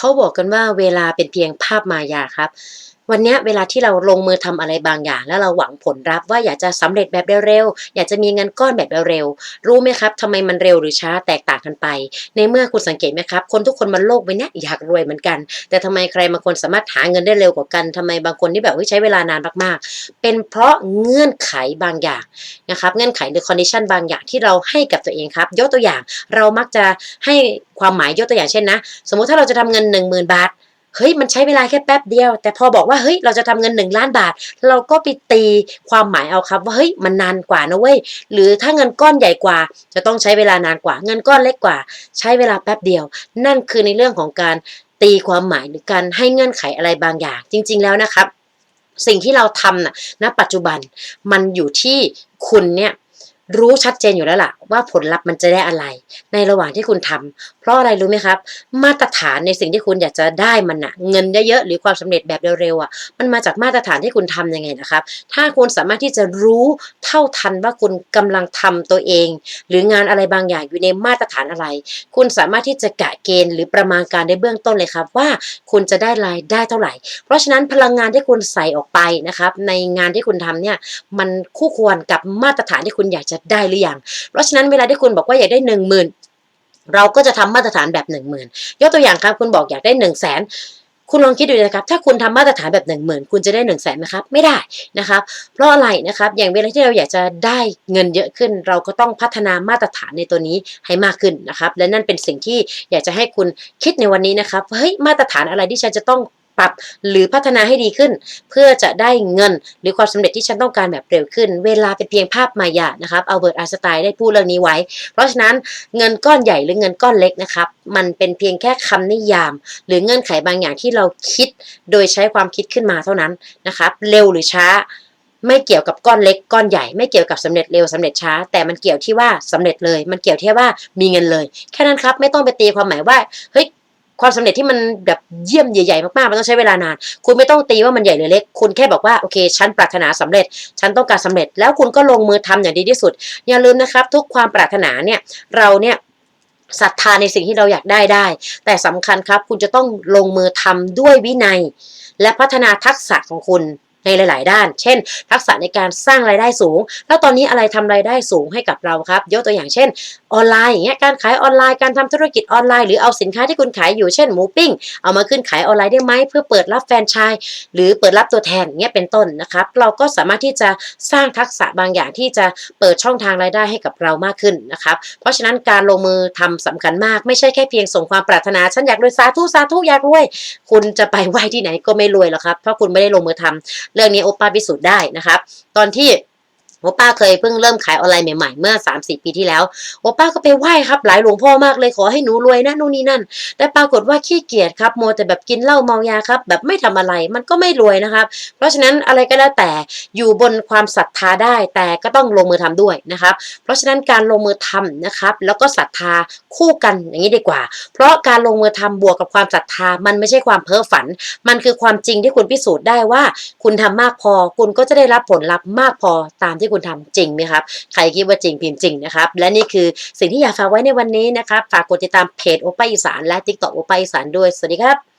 เขาบอกกันว่าเวลาเป็นเพียงภาพมายาครับ วันนี้เวลาที่เราลงมือทำอะไรบางอย่าง แล้วเราหวังผลลัพธ์ว่าอยากจะสำเร็จแบบเร็วๆอยากจะมีเงินก้อนแบบเร็วๆรู้ไหมครับทำไมมันเร็วหรือช้าแตกต่างกันไป ในเมื่อคุณสังเกตไหมครับ คนทุกคนบนโลกใบนี้อยากรวยเหมือนกัน แต่ทำไมใครบางคนสามารถหาเงินได้เร็วกว่ากันทำไมบางคนที่แบบใช้เวลานานมากๆ เป็นเพราะเงื่อนไขบางอย่างนะครับเงื่อนไขหรือคอนดิชันบางอย่างที่เราให้กับตัวเองครับยกตัวอย่างเรามักจะให้ความหมายยกตัวอย่างเช่นนะ สมมุติถ้าเราจะทำเงิน 1 0,000 บาท เฮ้ยมันใช้เวลาแค่แป๊บเดียว แต่พอบอกว่าเฮ้ยเราจะทำเงิน 1 ล้านบาท เราก็ไปตีความหมายเอาครับว่าเฮ้ยมันนานกว่านะเว้ยหรือถ้าเงินก้อนใหญ่กว่า จะต้องใช้เวลานานกว่า เงินก้อนเล็กกว่า ใช้เวลาแป๊บเดียว นั่นคือในเรื่องของการตีความหมายหรือการให้เงื่อนไขอะไรบางอย่าง จริง ๆ แล้วนะครับ สิ่งที่เราทำน่ะณปัจจุบันมันอยู่ที่คุณเนี่ย รู้ชัดเจนอยู่แล้วล่ะ ว่าผลลัพธ์มันจะได้อะไร ในระหว่างที่คุณทำเพราะอะไรรู้ไหมครับ มาตรฐานในสิ่งที่คุณอยากจะได้มันน่ะเงินเยอะๆหรือความสำเร็จแบบเร็วๆอะมันมาจากมาตรฐานที่คุณทำยังไงนะครับ ถ้าคุณสามารถที่จะรู้เท่าทันว่าคุณกำลังทำตัวเอง หรืองานอะไรบางอย่างอยู่ในมาตรฐานอะไร คุณสามารถที่จะกะเกณฑ์หรือประมาณการในเบื้องต้นเลยครับ ว่าคุณจะได้รายได้เท่าไหร่ เพราะฉะนั้นพลังงานที่คุณใส่ออกไปนะครับ ในงานที่คุณทำเนี่ยมันคู่ควรกับมาตรฐานที่คุณอยากจะได้หรือยัง เพราะฉะนั้นเวลาที่คุณบอกว่าอยากได้หนึ่งหมื่นเราก็จะทำมาตรฐานแบบหนึ่งหมื่นยกตัวอย่างครับคุณบอกอยากได้หนึ่งแสนคุณลองคิดดูนะครับ ถ้าคุณทำมาตรฐานแบบหนึ่งหมื่นคุณจะได้หนึ่งแสนไหมครับ ไม่ได้นะครับ เพราะอะไรนะครับ อย่างเวลาที่เราอยากจะได้เงินเยอะขึ้น เราก็ต้องพัฒนามาตรฐานในตัวนี้ให้มากขึ้นนะครับ และนั่นเป็นสิ่งที่อยากจะให้คุณคิดในวันนี้นะครับ เฮ้ย มาตรฐานอะไรที่ฉันจะต้อง ปรับหรือพัฒนาให้ดีขึ้น เพื่อจะได้เงินหรือความสำเร็จที่ฉันต้องการแบบเร็วขึ้น เวลาเป็นเพียงภาพมายานะครับเอัลเบิร์ตไอน์สไตน์ได้พูดเรื่องนี้ไว้ เพราะฉะนั้นเงินก้อนใหญ่หรือเงินก้อนเล็กนะครับ มันเป็นเพียงแค่คำนิยาม หรือเงื่อนไขบางอย่างที่เราคิด โดยใช้ความคิดขึ้นมาเท่านั้นนะครับเร็วหรือช้าไม่เกี่ยวกับก้อนเล็กก้อนใหญ่ไม่เกี่ยวกับสำเร็จเร็วสำเร็จช้า แต่มันเกี่ยวที่ว่าสำเร็จเลย มันเกี่ยวที่ว่ามีเงินเลย แค่นั้นครับ ไม่ต้องไปตีความหมายว่าเฮ้ย ความสำเร็จที่มันแบบเยี่ยมใหญ่ๆมากๆมันต้องใช้เวลานาน คุณไม่ต้องตีว่ามันใหญ่หรือเล็ก คุณแค่บอกว่าโอเคฉันปรารถนาสำเร็จ ฉันต้องการสำเร็จ แล้วคุณก็ลงมือทำอย่างดีที่สุด อย่าลืมนะครับ ทุกความปรารถนาเนี่ยเราเนี่ยศรัทธาในสิ่งที่เราอยากได้ได้ แต่สำคัญครับ คุณจะต้องลงมือทำด้วยวินัย และพัฒนาทักษะของคุณ ในหลาย ๆ ด้าน เช่น ทักษะในการสร้างรายได้สูง แล้วตอนนี้อะไรทำรายได้สูงให้กับเราครับยกตัวอย่างเช่น ออนไลน์อย่างเงี้ยการขายออนไลน์การทำธุรกิจออนไลน์หรือเอาสินค้าที่คุณขายอยู่เช่นหมูปิ้ง เอามาขึ้นขายออนไลน์ได้ไหมเพื่อเปิดรับแฟนชส์หรือเปิดรับตัวแทนอย่างเงี้ยเป็นต้นนะครับ เราก็สามารถที่จะสร้างทักษะบางอย่างที่จะเปิดช่องทางรายได้ให้กับเรามากขึ้นนะครับ เพราะฉะนั้นการลงมือทำสำคัญมากไม่ใช่แค่เพียงส่งความปรารถนาฉันอยากรวยสาธุสาธุอยากรวย คุณจะไปไหว้ที่ไหนก็ไม่รวยหรอกครับเพราะคุณไม่ได้ลงมือทำเรื่องนี้โอป้าพิสูจน์ได้นะครับ ตอนที่ โอป้าเคยเพิ่งเริ่มขายออนไลน์ใหม่ๆ เมื่อ 3-4 ปีที่แล้ว โอป้าก็ไปไหว้ครับ หลายหลวงพ่อมากเลยขอให้หนูรวยนะนู่นนี่นั่น แต่ปรากฏว่าขี้เกียจครับโมแต่แบบกินเหล้าเมายาครับ แบบไม่ทำอะไรมันก็ไม่รวยนะครับ เพราะฉะนั้นอะไรก็แล้วแต่อยู่บนความศรัทธาได้แต่ก็ต้องลงมือทำด้วยนะครับ เพราะฉะนั้นการลงมือทำนะครับ แล้วก็ศรัทธาคู่กันอย่างนี้ดีกว่า เพราะการลงมือทำบวกกับความศรัทธามันไม่ใช่ความเพ้อฝัน มันคือความจริงที่คุณพิสูจน์ได้ว่า คุณทำมากพอ คุณก็จะได้รับผลลัพธ์มากพอตามที่คุณทำจริงไหมครับ ใครคิดว่าจริงพิมพ์จริงนะครับ และนี่คือสิ่งที่อยากฝากไว้ในวันนี้นะครับ ฝากกดติดตามเพจโอป้าอีสานและทิกตอกโอป้าอีสานด้วย สวัสดีครับ